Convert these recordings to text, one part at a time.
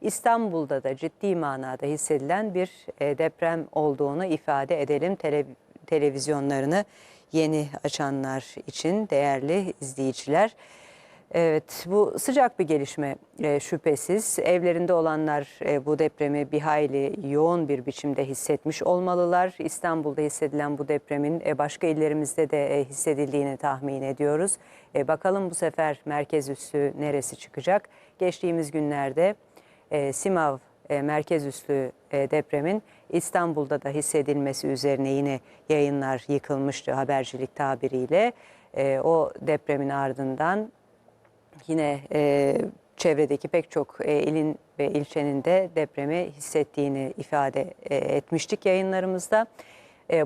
İstanbul'da da ciddi manada hissedilen bir e, deprem olduğunu ifade edelim. Tele- televizyonlarını yeni açanlar için değerli izleyiciler. Evet bu sıcak bir gelişme e, şüphesiz. Evlerinde olanlar e, bu depremi bir hayli yoğun bir biçimde hissetmiş olmalılar. İstanbul'da hissedilen bu depremin başka illerimizde de hissedildiğini tahmin ediyoruz. Bakalım bu sefer merkez üssü neresi çıkacak? Geçtiğimiz günlerde e, Simav e, merkez üssü e, depremin İstanbul'da da hissedilmesi üzerine yine yayınlar yıkılmıştı habercilik tabiriyle. O depremin ardından yine çevredeki pek çok ilin ve ilçenin de depremi hissettiğini ifade etmiştik yayınlarımızda.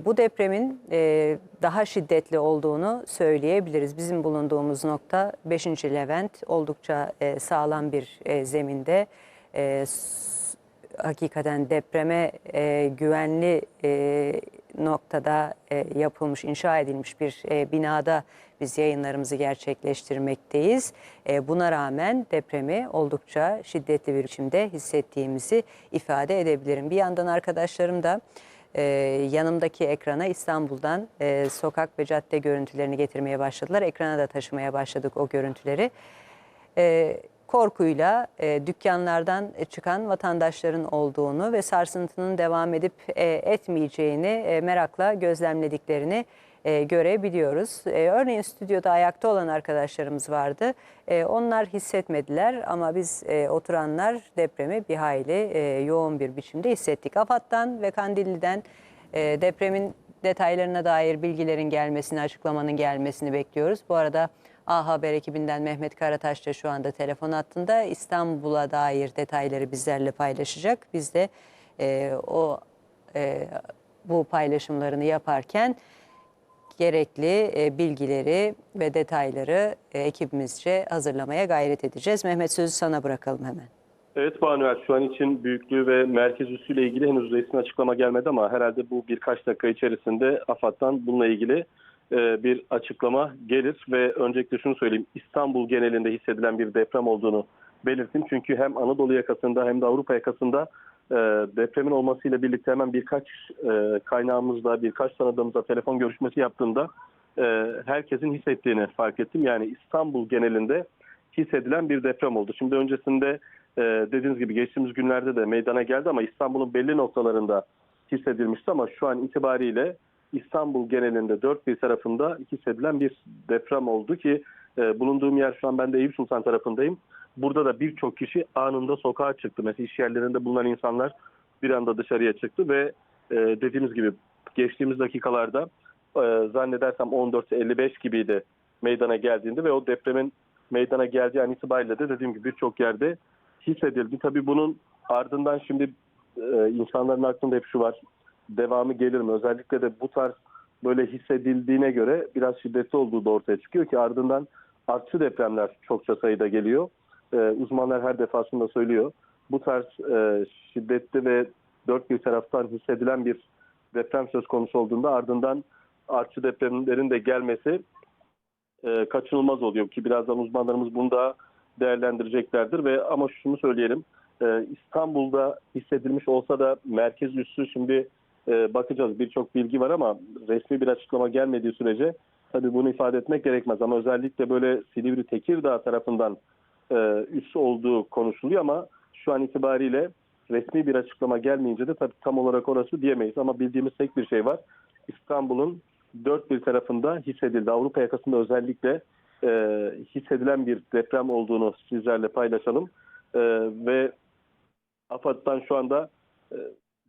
Bu depremin daha şiddetli olduğunu söyleyebiliriz. Bizim bulunduğumuz nokta 5. Levent oldukça sağlam bir zeminde. E, hakikaten depreme e, güvenli e, noktada e, yapılmış, inşa edilmiş bir e, binada biz yayınlarımızı gerçekleştirmekteyiz. E, buna rağmen depremi oldukça şiddetli bir biçimde hissettiğimizi ifade edebilirim. Bir yandan arkadaşlarım da e, yanımdaki ekrana İstanbul'dan e, sokak ve cadde görüntülerini getirmeye başladılar. Ekrana da taşımaya başladık o görüntüleri e, korkuyla e, dükkanlardan çıkan vatandaşların olduğunu ve sarsıntının devam edip e, etmeyeceğini e, merakla gözlemlediklerini e, görebiliyoruz. E, örneğin stüdyoda ayakta olan arkadaşlarımız vardı. E, onlar hissetmediler ama biz e, oturanlar depremi bir hayli e, yoğun bir biçimde hissettik. AFAD'dan ve Kandilli'den e, depremin detaylarına dair bilgilerin gelmesini, açıklamanın gelmesini bekliyoruz. Bu arada A Haber ekibinden Mehmet Karataş da şu anda telefon hattında İstanbul'a dair detayları bizlerle paylaşacak. Biz de e, o e, bu paylaşımlarını yaparken gerekli e, bilgileri ve detayları e, ekibimizce hazırlamaya gayret edeceğiz. Mehmet sözü sana bırakalım hemen. Evet Banuel şu an için büyüklüğü ve merkez üssüyle ilgili henüz resmi açıklama gelmedi ama herhalde bu birkaç dakika içerisinde AFAD'dan bununla ilgili bir açıklama gelir ve öncelikle şunu söyleyeyim İstanbul genelinde hissedilen bir deprem olduğunu belirttim. Çünkü hem Anadolu yakasında hem de Avrupa yakasında e, depremin olmasıyla birlikte hemen birkaç e, kaynağımızla birkaç tanıdığımızla telefon görüşmesi yaptığımda e, herkesin hissettiğini fark ettim. Yani İstanbul genelinde hissedilen bir deprem oldu. Şimdi öncesinde e, dediğiniz gibi geçtiğimiz günlerde de meydana geldi ama İstanbul'un belli noktalarında hissedilmişti ama şu an itibariyle İstanbul genelinde dört bir tarafında hissedilen bir deprem oldu ki e, bulunduğum yer şu an ben de Eyüp Sultan tarafındayım. Burada da birçok kişi anında sokağa çıktı. Mesela iş yerlerinde bulunan insanlar bir anda dışarıya çıktı ve e, dediğimiz gibi geçtiğimiz dakikalarda e, zannedersem 14.55 gibiydi meydana geldiğinde ve o depremin meydana geldiği an itibariyle de dediğim gibi birçok yerde hissedildi. Tabii bunun ardından şimdi e, insanların aklında hep şu var. Devamı gelir mi? Özellikle de bu tarz böyle hissedildiğine göre biraz şiddetli olduğu da ortaya çıkıyor ki ardından artçı depremler çokça sayıda geliyor. E, uzmanlar her defasında söylüyor. Bu tarz e, şiddetli ve dört bir taraftan hissedilen bir deprem söz konusu olduğunda ardından artçı depremlerin de gelmesi e, kaçınılmaz oluyor ki birazdan uzmanlarımız bunu da değerlendireceklerdir ve ama şunu söyleyelim e, İstanbul'da hissedilmiş olsa da merkez üssü şimdi e, bakacağız birçok bilgi var ama resmi bir açıklama gelmediği sürece tabii bunu ifade etmek gerekmez ama özellikle böyle Silivri Tekirdağ tarafından e, üssü olduğu konuşuluyor ama şu an itibariyle resmi bir açıklama gelmeyince de tabii tam olarak orası diyemeyiz ama bildiğimiz tek bir şey var. İstanbul'un dört bir tarafında hissedildi. Avrupa yakasında özellikle e, hissedilen bir deprem olduğunu sizlerle paylaşalım. E, ve AFAD'dan şu anda e,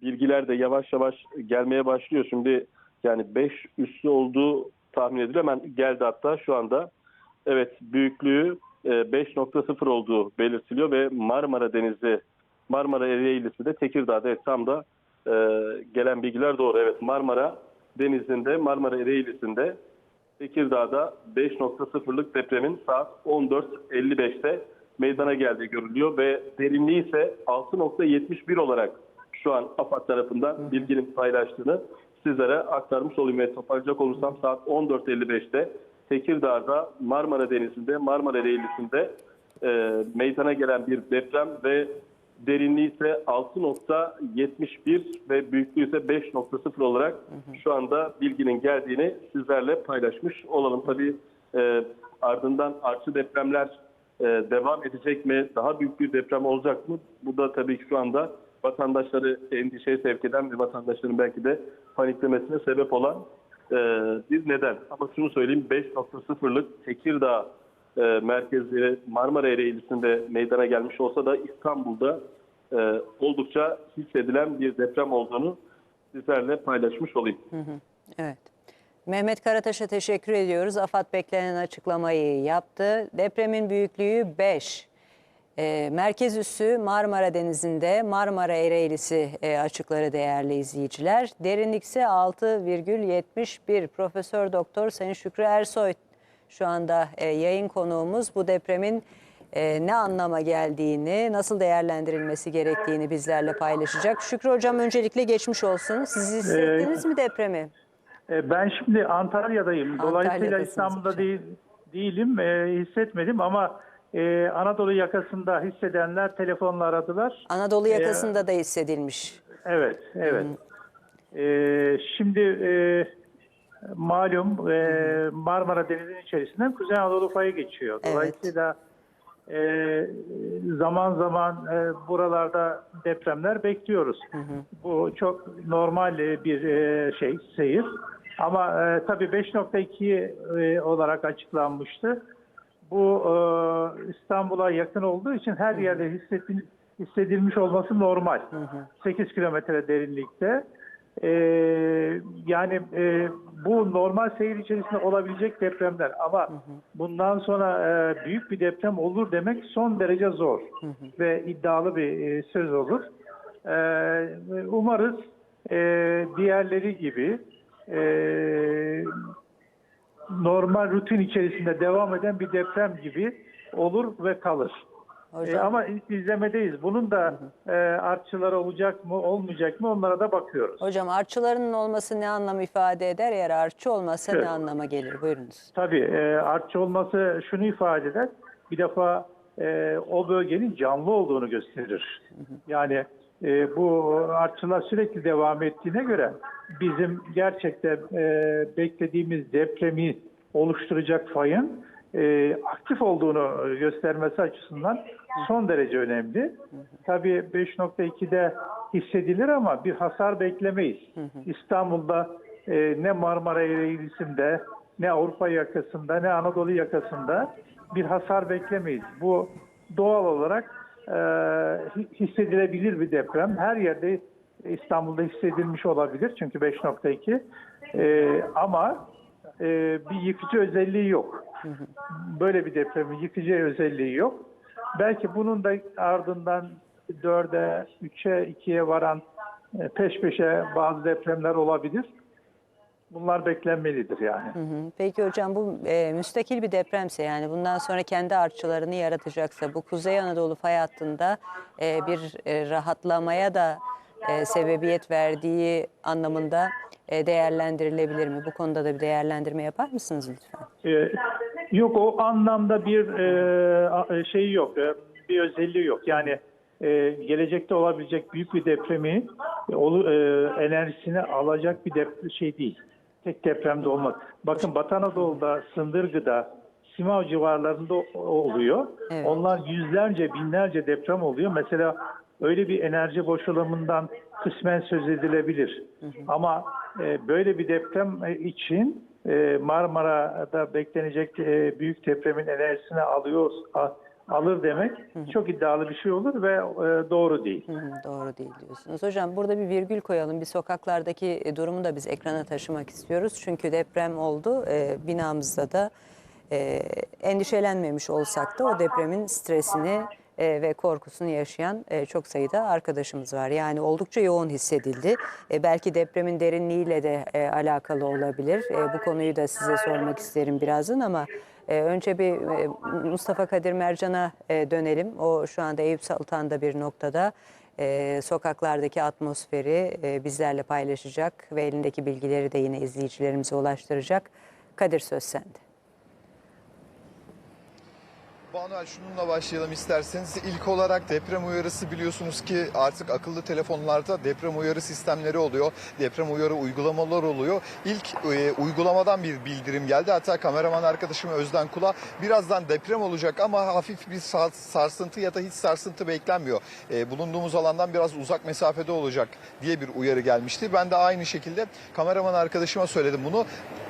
bilgiler de yavaş yavaş gelmeye başlıyor. Şimdi yani 5 üssü olduğu tahmin ediliyor. Hemen geldi hatta şu anda. Evet büyüklüğü e, 5.0 olduğu belirtiliyor ve Marmara Denizi, Marmara Ereğlisi de Tekirdağ'da evet, tam da e, gelen bilgiler doğru. Evet Marmara Denizi'nde, Marmara Ereğlisi'nde Tekirdağ'da 5.0'lık depremin saat 14.55'te meydana geldiği görülüyor ve derinliği ise 6.71 olarak şu an AFAD tarafından bilginin paylaştığını sizlere aktarmış olayım. Ve toparlayacak olursam saat 14.55'te Tekirdağ'da Marmara Denizi'nde, Marmara Ereğlisi'nde e, meydana gelen bir deprem ve Derinliği ise 6.71 ve büyüklüğü ise 5.0 olarak şu anda bilginin geldiğini sizlerle paylaşmış olalım. Tabii e, ardından artçı depremler e, devam edecek mi? Daha büyük bir deprem olacak mı? Bu da tabii ki şu anda vatandaşları endişeye sevk eden ve vatandaşların belki de paniklemesine sebep olan e, bir neden. Ama şunu söyleyeyim 5.0'lık Tekirdağ e, merkezi Marmara Ereğlisi'nde meydana gelmiş olsa da İstanbul'da e, oldukça hissedilen bir deprem olduğunu sizlerle paylaşmış olayım. Evet. Mehmet Karataş'a teşekkür ediyoruz. AFAD beklenen açıklamayı yaptı. Depremin büyüklüğü 5. Ee, merkez üssü Marmara Denizi'nde Marmara Ereğlisi e, açıkları değerli izleyiciler. Derinlik ise 6,71. Profesör Doktor Sayın Şükrü Ersoy şu anda e, yayın konuğumuz. Bu depremin e, ne anlama geldiğini, nasıl değerlendirilmesi gerektiğini bizlerle paylaşacak. Şükrü Hocam öncelikle geçmiş olsun. Siz hissettiniz mi depremi? E, Ben şimdi Antalya'dayım. Dolayısıyla İstanbul'da hocam. değil, değilim. E, hissetmedim ama e, Anadolu yakasında hissedenler telefonla aradılar. Anadolu yakasında da hissedilmiş. Evet, evet. E, şimdi e, malum e, Marmara Denizi'nin içerisinden Kuzey Anadolu fayı geçiyor. Evet. Dolayısıyla e, zaman zaman e, buralarda depremler bekliyoruz. Bu çok normal e, bir e, şey, seyir. Ama e, tabii 5.2 e, olarak açıklanmıştı. Bu e, İstanbul'a yakın olduğu için her yerde hissedil, hissedilmiş olması normal. 8 kilometre derinlikte. E, yani e, bu normal seyir içerisinde olabilecek depremler ama bundan sonra e, büyük bir deprem olur demek son derece zor ve iddialı bir e, söz olur. E, umarız e, diğerleri gibi e, normal rutin içerisinde devam eden bir deprem gibi olur ve kalır. Hocam. E, ama izlemedeyiz. Bunun da e, artçıları olacak mı, olmayacak mı onlara da bakıyoruz. Hocam artçıların olması ne anlam ifade eder? Eğer artçı olmasa Evet. ne anlama gelir? Buyurunuz. Tabii e, artçı olması şunu ifade eder. Bir defa e, o bölgenin canlı olduğunu gösterir. Yani e, bu artçılar sürekli devam ettiğine göre bizim gerçekten e, beklediğimiz depremi oluşturacak fayın e, aktif olduğunu göstermesi açısından son derece önemli. Tabii 5.2'de hissedilir ama bir hasar beklemeyiz. İstanbul'da e, ne Marmara Ereğlisi'nde ne Avrupa yakasında ne Anadolu yakasında bir hasar beklemeyiz. Bu doğal olarak hissedilebilir bir deprem. Her yerde İstanbul'da hissedilmiş olabilir çünkü 5.2 E, ama e, bir yıkıcı özelliği yok. Böyle bir depremin yıkıcı özelliği yok. Belki bunun da ardından 4'e, 3'e, 2'ye varan e, peş peşe bazı depremler olabilir. Bunlar beklenmelidir yani. Hı hı. Peki hocam bu e, müstakil bir depremse yani bundan sonra kendi artçılarını yaratacaksa bu Kuzey Anadolu fay hattında e, bir e, rahatlamaya da e, sebebiyet verdiği anlamında e, değerlendirilebilir mi? Bu konuda da bir değerlendirme yapar mısınız lütfen? Ee, yok o anlamda bir e, a- şey yok, e, bir özelliği yok. Yani e, gelecekte olabilecek büyük bir depremi e, e, enerjisini alacak bir dep- şey değil. Tek depremde olmaz. Bakın Batı Anadolu'da, Sındırgı'da, Simav civarlarında oluyor. Evet. Onlar yüzlerce, binlerce deprem oluyor. Mesela öyle bir enerji boşalımından kısmen söz edilebilir. Ama e, böyle bir deprem e, için e, Marmara'da beklenecek e, büyük depremin enerjisini alıyor a- alır demek çok iddialı bir şey olur ve e, doğru değil. Hı hı, doğru değil diyorsunuz. Hocam burada bir virgül koyalım. Bir sokaklardaki e, durumu da biz ekrana taşımak istiyoruz. Çünkü deprem oldu. E, binamızda da e, endişelenmemiş olsak da o depremin stresini e, ve korkusunu yaşayan e, çok sayıda arkadaşımız var. Yani oldukça yoğun hissedildi. E, belki depremin derinliğiyle de e, alakalı olabilir. E, bu konuyu da size sormak isterim birazdan ama e, önce bir e, Mustafa Kadir Mercan'a e, dönelim. O şu anda Eyüp Sultan'da bir noktada e, sokaklardaki atmosferi e, bizlerle paylaşacak ve elindeki bilgileri de yine izleyicilerimize ulaştıracak. Kadir söz sende. Banu şununla başlayalım isterseniz. İlk olarak deprem uyarısı biliyorsunuz ki artık akıllı telefonlarda deprem uyarı sistemleri oluyor. Deprem uyarı uygulamalar oluyor. İlk e, uygulamadan bir bildirim geldi. Hatta kameraman arkadaşım Özden Kula birazdan deprem olacak ama hafif bir sar- sarsıntı ya da hiç sarsıntı beklenmiyor. E, bulunduğumuz alandan biraz uzak mesafede olacak diye bir uyarı gelmişti. Ben de aynı şekilde kameraman arkadaşıma söyledim bunu.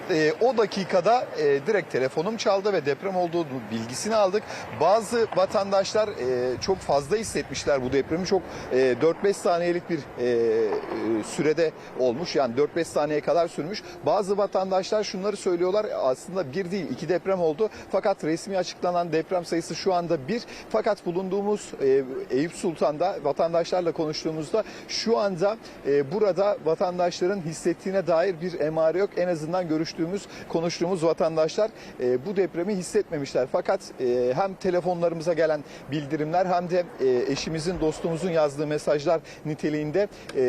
E, o dakikada e, direkt telefonum çaldı ve deprem olduğu bilgisini aldık. Bazı vatandaşlar e, çok fazla hissetmişler bu depremi. Çok e, 4-5 saniyelik bir e, e, sürede olmuş. Yani 4-5 saniye kadar sürmüş. Bazı vatandaşlar şunları söylüyorlar. Aslında bir değil iki deprem oldu. Fakat resmi açıklanan deprem sayısı şu anda bir. Fakat bulunduğumuz e, Eyüp Sultan'da vatandaşlarla konuştuğumuzda şu anda e, burada vatandaşların hissettiğine dair bir emare yok. En azından görüştüğümüz, konuştuğumuz vatandaşlar e, bu depremi hissetmemişler. Fakat e, hem telefonlarımıza gelen bildirimler hem de e, eşimizin, dostumuzun yazdığı mesajlar niteliğinde e,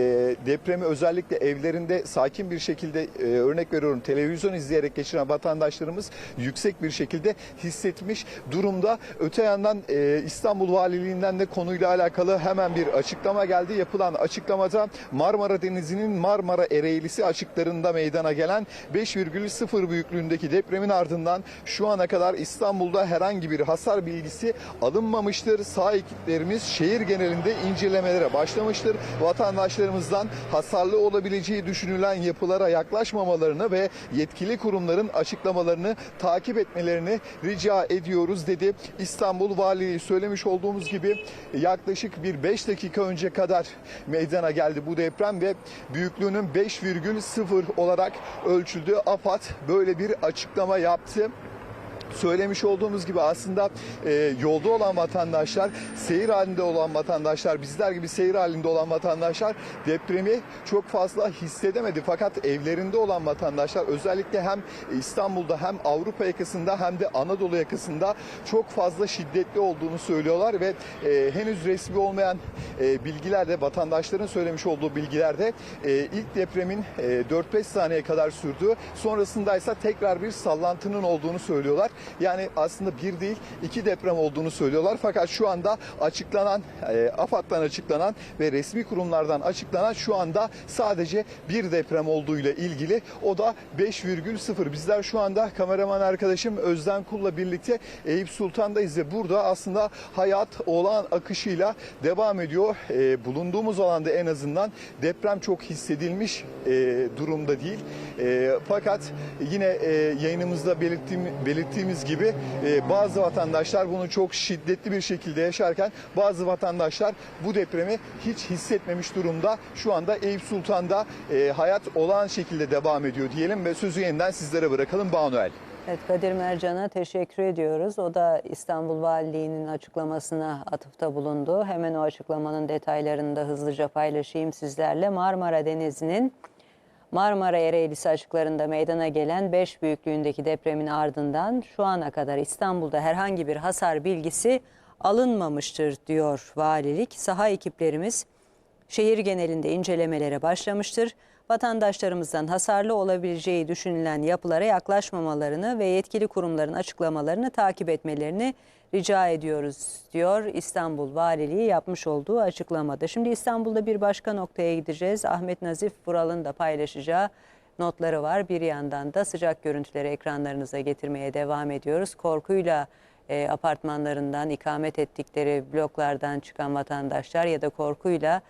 depremi özellikle evlerinde sakin bir şekilde e, örnek veriyorum televizyon izleyerek geçiren vatandaşlarımız yüksek bir şekilde hissetmiş durumda. Öte yandan e, İstanbul Valiliğinden de konuyla alakalı hemen bir açıklama geldi. Yapılan açıklamada Marmara Denizi'nin Marmara Ereğlisi açıklarında meydana gelen 5,0 büyüklüğündeki depremin ardından şu ana kadar İstanbul'da herhangi bir hasar bilgisi alınmamıştır. Sağ ekiplerimiz şehir genelinde incelemelere başlamıştır. Vatandaşlarımızdan hasarlı olabileceği düşünülen yapılara yaklaşmamalarını ve yetkili kurumların açıklamalarını takip etmelerini rica ediyoruz dedi. İstanbul Valiliği söylemiş olduğumuz gibi yaklaşık bir 5 dakika önce kadar meydana geldi bu deprem ve büyüklüğünün 5,0 olarak ölçüldü. AFAD böyle bir açıklama yaptı söylemiş olduğumuz gibi aslında e, yolda olan vatandaşlar, seyir halinde olan vatandaşlar, bizler gibi seyir halinde olan vatandaşlar depremi çok fazla hissedemedi. Fakat evlerinde olan vatandaşlar özellikle hem İstanbul'da hem Avrupa yakasında hem de Anadolu yakasında çok fazla şiddetli olduğunu söylüyorlar ve e, henüz resmi olmayan e, bilgilerde vatandaşların söylemiş olduğu bilgilerde e, ilk depremin e, 4-5 saniye kadar sürdüğü sonrasında ise tekrar bir sallantının olduğunu söylüyorlar. Yani aslında bir değil iki deprem olduğunu söylüyorlar. Fakat şu anda açıklanan e, AFAD'dan açıklanan ve resmi kurumlardan açıklanan şu anda sadece bir deprem olduğuyla ilgili. O da 5,0. Bizler şu anda kameraman arkadaşım Özden Kul'la birlikte Eyüp Sultan'dayız ve burada aslında hayat olağan akışıyla devam ediyor. E, bulunduğumuz alanda en azından deprem çok hissedilmiş e, durumda değil. E, fakat yine e, yayınımızda belirttiğim, belirttiğimiz gibi e, bazı vatandaşlar bunu çok şiddetli bir şekilde yaşarken bazı vatandaşlar bu depremi hiç hissetmemiş durumda. Şu anda Eyüp Sultan'da e, hayat olağan şekilde devam ediyor diyelim ve sözü yeniden sizlere bırakalım Banuel. Evet Kadir Mercan'a teşekkür ediyoruz. O da İstanbul Valiliği'nin açıklamasına atıfta bulundu. Hemen o açıklamanın detaylarını da hızlıca paylaşayım sizlerle. Marmara Denizi'nin Marmara Ereğlisi açıklarında meydana gelen 5 büyüklüğündeki depremin ardından şu ana kadar İstanbul'da herhangi bir hasar bilgisi alınmamıştır diyor valilik. Saha ekiplerimiz şehir genelinde incelemelere başlamıştır. Vatandaşlarımızdan hasarlı olabileceği düşünülen yapılara yaklaşmamalarını ve yetkili kurumların açıklamalarını takip etmelerini rica ediyoruz diyor İstanbul Valiliği yapmış olduğu açıklamada. Şimdi İstanbul'da bir başka noktaya gideceğiz. Ahmet Nazif Vural'ın da paylaşacağı notları var. Bir yandan da sıcak görüntüleri ekranlarınıza getirmeye devam ediyoruz. Korkuyla e, apartmanlarından ikamet ettikleri bloklardan çıkan vatandaşlar ya da korkuyla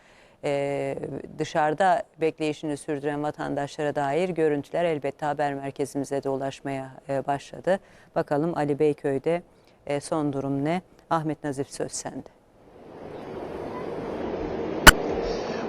e, dışarıda bekleyişini sürdüren vatandaşlara dair görüntüler elbette haber merkezimize de ulaşmaya e, başladı. Bakalım Ali Beyköy'de e, son durum ne? Ahmet Nazif söz sende.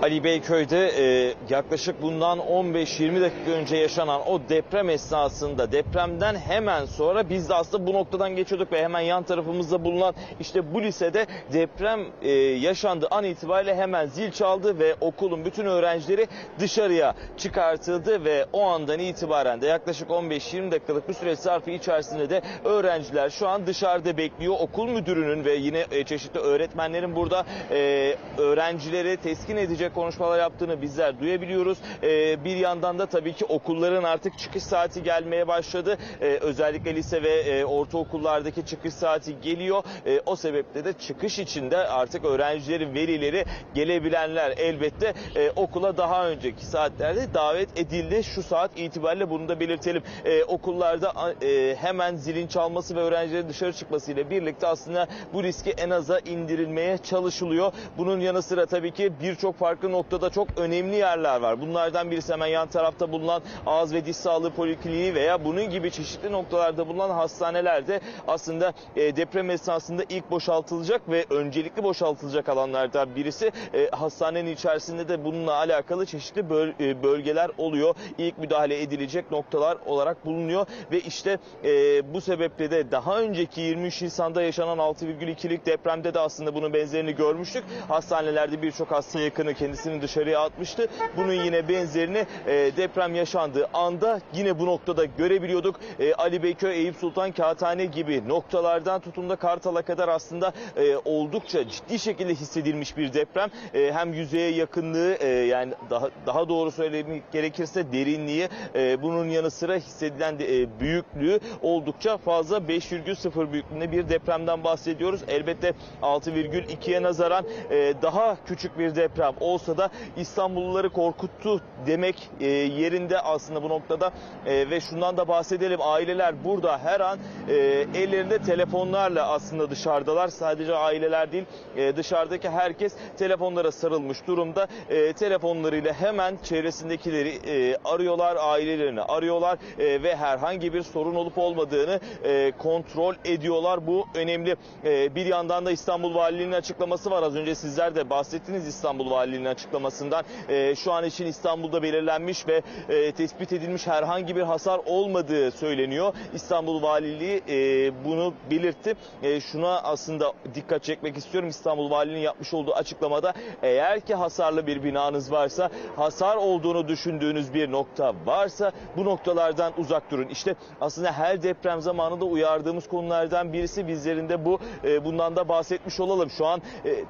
Ali Beyköy'de e, yaklaşık bundan 15-20 dakika önce yaşanan o deprem esnasında depremden hemen sonra biz de aslında bu noktadan geçiyorduk ve hemen yan tarafımızda bulunan işte bu lisede deprem e, yaşandığı an itibariyle hemen zil çaldı ve okulun bütün öğrencileri dışarıya çıkartıldı ve o andan itibaren de yaklaşık 15-20 dakikalık bir süre zarfı içerisinde de öğrenciler şu an dışarıda bekliyor. Okul müdürünün ve yine e, çeşitli öğretmenlerin burada e, öğrencileri teskin edecek geçecek konuşmalar yaptığını bizler duyabiliyoruz. E, bir yandan da tabii ki okulların artık çıkış saati gelmeye başladı. E, özellikle lise ve e, ortaokullardaki çıkış saati geliyor. E, o sebeple de çıkış içinde artık öğrencilerin velileri gelebilenler elbette e, okula daha önceki saatlerde davet edildi. Şu saat itibariyle bunu da belirtelim. E, okullarda e, hemen zilin çalması ve öğrencilerin dışarı çıkmasıyla birlikte aslında bu riski en aza indirilmeye çalışılıyor. Bunun yanı sıra tabii ki birçok farklı noktada çok önemli yerler var. Bunlardan birisi hemen yan tarafta bulunan ağız ve diş sağlığı polikliniği veya bunun gibi çeşitli noktalarda bulunan hastanelerde aslında e, deprem esnasında ilk boşaltılacak ve öncelikli boşaltılacak alanlardan birisi. E, hastanenin içerisinde de bununla alakalı çeşitli e, bölgeler oluyor. İlk müdahale edilecek noktalar olarak bulunuyor ve işte bu sebeple de daha önceki 23 Nisan'da yaşanan 6,2'lik depremde de aslında bunun benzerini görmüştük. Hastanelerde birçok hasta yakını kendisini dışarıya atmıştı. Bunun yine benzerini e, deprem yaşandığı anda yine bu noktada görebiliyorduk. E, Ali Beyköy, Eyüp Sultan, Kağıthane gibi noktalardan tutun da Kartal'a kadar aslında e, oldukça ciddi şekilde hissedilmiş bir deprem. E, hem yüzeye yakınlığı e, yani daha daha doğru söylemek gerekirse derinliği e, bunun yanı sıra hissedilen de, e, büyüklüğü oldukça fazla 5,0 büyüklüğünde bir depremden bahsediyoruz. Elbette 6,2'ye nazaran e, daha küçük bir deprem olsa da İstanbulluları korkuttu demek e, yerinde aslında bu noktada. E, ve şundan da bahsedelim. Aileler burada her an e, ellerinde telefonlarla aslında dışarıdalar. Sadece aileler değil e, dışarıdaki herkes telefonlara sarılmış durumda. E, telefonlarıyla hemen çevresindekileri e, arıyorlar ailelerini arıyorlar e, ve herhangi bir sorun olup olmadığını e, kontrol ediyorlar. Bu önemli. E, bir yandan da İstanbul Valiliği'nin açıklaması var. Az önce sizler de bahsettiniz İstanbul Valiliği'nin açıklamasından E, şu an için İstanbul'da belirlenmiş ve e, tespit edilmiş herhangi bir hasar olmadığı söyleniyor İstanbul Valiliği e, bunu belirtti E, şuna aslında dikkat çekmek istiyorum İstanbul Valiliği'nin yapmış olduğu açıklamada eğer ki hasarlı bir binanız varsa hasar olduğunu düşündüğünüz bir nokta varsa bu noktalardan uzak durun. İşte aslında her deprem zamanında uyardığımız konulardan birisi bizlerin de bu e, bundan da bahsetmiş olalım. Şu an e,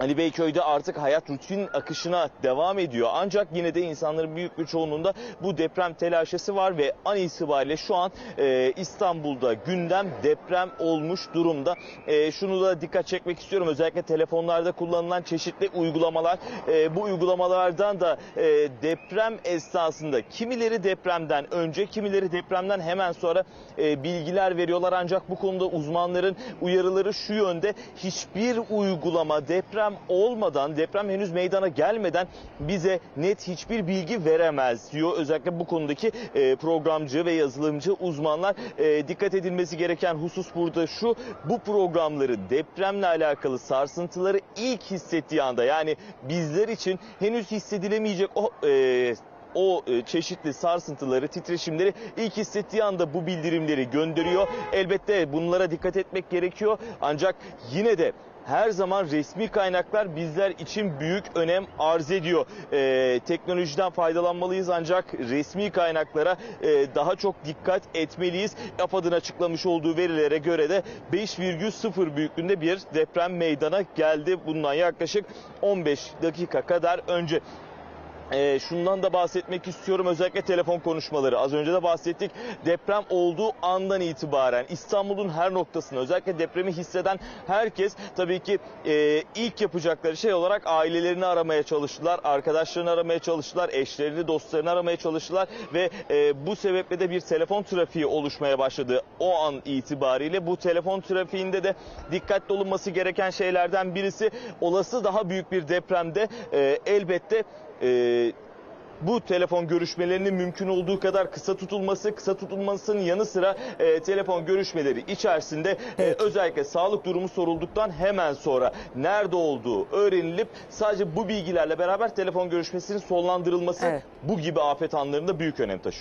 Ali Beyköy'de artık hayat rutin akışına devam ediyor. Ancak yine de insanların büyük bir çoğunluğunda bu deprem telaşesi var ve an itibariyle şu an e, İstanbul'da gündem deprem olmuş durumda. E, şunu da dikkat çekmek istiyorum. Özellikle telefonlarda kullanılan çeşitli uygulamalar. E, bu uygulamalardan da e, deprem esnasında kimileri depremden önce kimileri depremden hemen sonra e, bilgiler veriyorlar. Ancak bu konuda uzmanların uyarıları şu yönde hiçbir uygulama deprem olmadan deprem henüz meydana gelmeden bize net hiçbir bilgi veremez diyor. Özellikle bu konudaki e, programcı ve yazılımcı uzmanlar E, dikkat edilmesi gereken husus burada şu bu programları depremle alakalı sarsıntıları ilk hissettiği anda yani bizler için henüz hissedilemeyecek o e, o e, çeşitli sarsıntıları, titreşimleri ilk hissettiği anda bu bildirimleri gönderiyor. Elbette bunlara dikkat etmek gerekiyor. Ancak yine de her zaman resmi kaynaklar bizler için büyük önem arz ediyor. Ee, teknolojiden faydalanmalıyız ancak resmi kaynaklara e, daha çok dikkat etmeliyiz. AFAD'ın açıklamış olduğu verilere göre de 5,0 büyüklüğünde bir deprem meydana geldi. Bundan yaklaşık 15 dakika kadar önce. Ee, şundan da bahsetmek istiyorum özellikle telefon konuşmaları. Az önce de bahsettik deprem olduğu andan itibaren İstanbul'un her noktasında özellikle depremi hisseden herkes tabii ki e, ilk yapacakları şey olarak ailelerini aramaya çalıştılar arkadaşlarını aramaya çalıştılar eşlerini dostlarını aramaya çalıştılar ve e, bu sebeple de bir telefon trafiği oluşmaya başladı o an itibariyle. Bu telefon trafiğinde de dikkatli olunması gereken şeylerden birisi olası daha büyük bir depremde e, elbette e, bu telefon görüşmelerinin mümkün olduğu kadar kısa tutulması, kısa tutulmasının yanı sıra e, telefon görüşmeleri içerisinde e, özellikle sağlık durumu sorulduktan hemen sonra nerede olduğu öğrenilip sadece bu bilgilerle beraber telefon görüşmesinin sonlandırılması Evet. bu gibi afet anlarında büyük önem taşıyor.